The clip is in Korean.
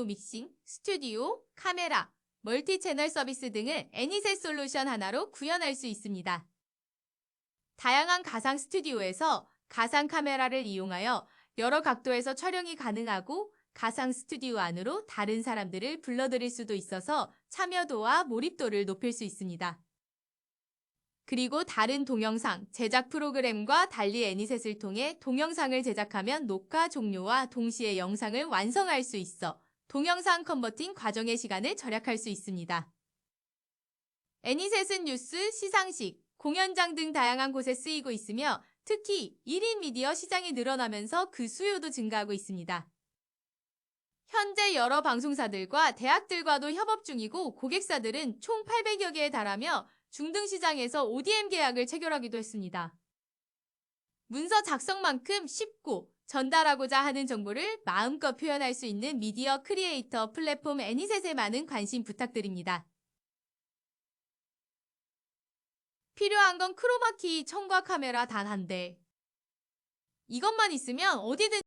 오디오 믹싱, 스튜디오, 카메라, 멀티 채널 서비스 등을 애니셋 솔루션 하나로 구현할 수 있습니다. 다양한 가상 스튜디오에서 가상 카메라를 이용하여 여러 각도에서 촬영이 가능하고 가상 스튜디오 안으로 다른 사람들을 불러들일 수도 있어서 참여도와 몰입도를 높일 수 있습니다. 그리고 다른 동영상, 제작 프로그램과 달리 애니셋을 통해 동영상을 제작하면 녹화 종료와 동시에 영상을 완성할 수 있어 동영상 컨버팅 과정의 시간을 절약할 수 있습니다. 애니셋은 뉴스, 시상식, 공연장 등 다양한 곳에 쓰이고 있으며 특히 1인 미디어 시장이 늘어나면서 그 수요도 증가하고 있습니다. 현재 여러 방송사들과 대학들과도 협업 중이고 고객사들은 총 800여 개에 달하며 중등 시장에서 ODM 계약을 체결하기도 했습니다. 문서 작성만큼 쉽고 전달하고자 하는 정보를 마음껏 표현할 수 있는 미디어 크리에이터 플랫폼 애니셋에 많은 관심 부탁드립니다. 필요한 건 크로마키 첨과 카메라 단 한 대. 이것만 있으면 어디든